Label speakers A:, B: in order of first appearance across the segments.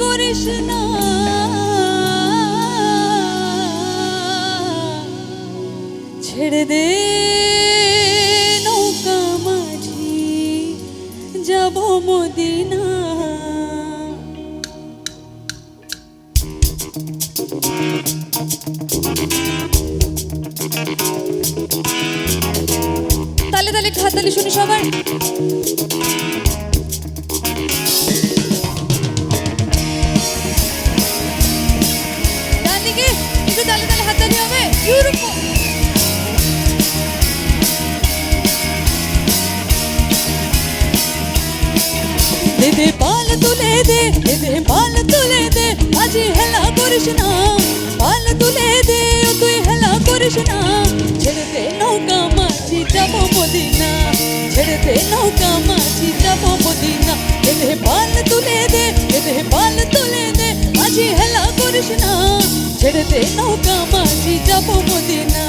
A: করিস না। ছেড়ে দে নৌকা মাঝি যাব মদিনা। তালে তালে হাততালি শুনি সবাই ইউরোপ দে দে পাল তুলে দে দে দে পাল তুলে দে, আজি হেলা করিস না। পাল তুলে দে ও তুই হেলা করিস না। ছেড়ে দে নৌকা মাঝি যাব মদিনা। ছেড়ে দে নৌকা মাঝি যাব মদিনা। দে দে পাল তুলে দে দে পাল তুলে দে, আজি হেলা করিস না। ছেড়ে দে নৌকা মাঝি যাব মদিনা।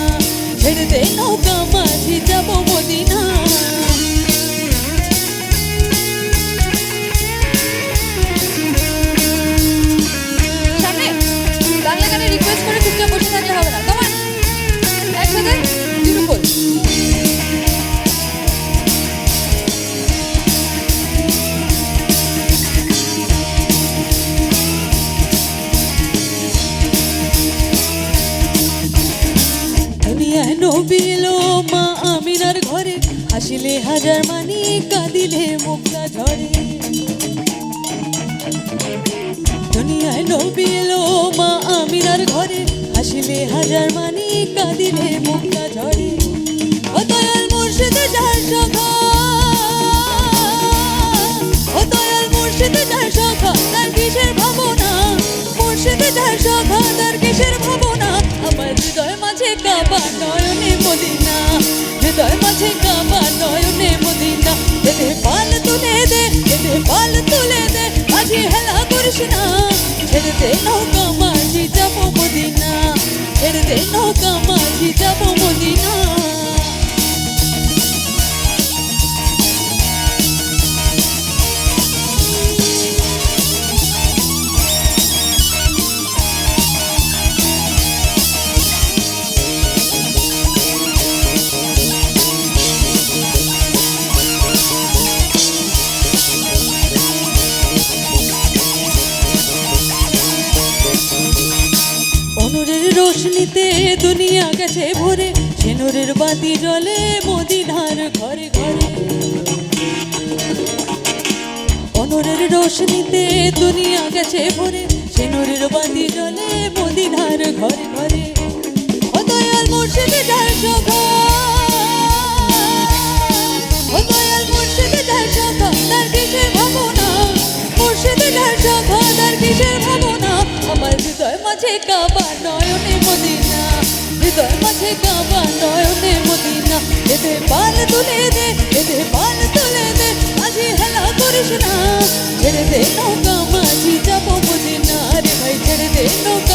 A: ছেড়ে দে নৌকা মাঝি যাব মদিনা। এলো মা আমিনার ঘরে, হাসিলে হাজার মানি, কাঁদিলে মুক্তা ঝরে দুনিয়ায় নবী মা আমিনার ঘরে, হাসিলে হাজার মানি, কাঁদিলে মুক্তা ঝরে ছেড়ে দে নৌকা মাঝি যাব মদিনা ছেড়ে দে নৌকা মাঝি যাব রোশনিতে দুনিয়া গেছে ভরে সেনুরের বাতি জলে মদিনার ঘরে ঘরে। অনুরের রোশনিতে দুনিয়া গেছে ভরে সেনুরের বাতি জলে মদিনার ঘরে ঘরে। ও দয়াল মুর্শিদে যার মুর্শিদে তার ভাবনা? মুর্শিদে তার ভাবনা? আমার হৃদয় মাঝে কাবা নয়নে মদিনা হৃদয় মাঝে কাবা নয়নে মদিনা। এতে পাল তুলে দে, এতে পাল তুলে দে। মাঝি হেলা করিস না, ছেড়ে দে নৌকা, মাঝি যাব মদিনা। রে ভাই, ছেড়ে দে নৌকা।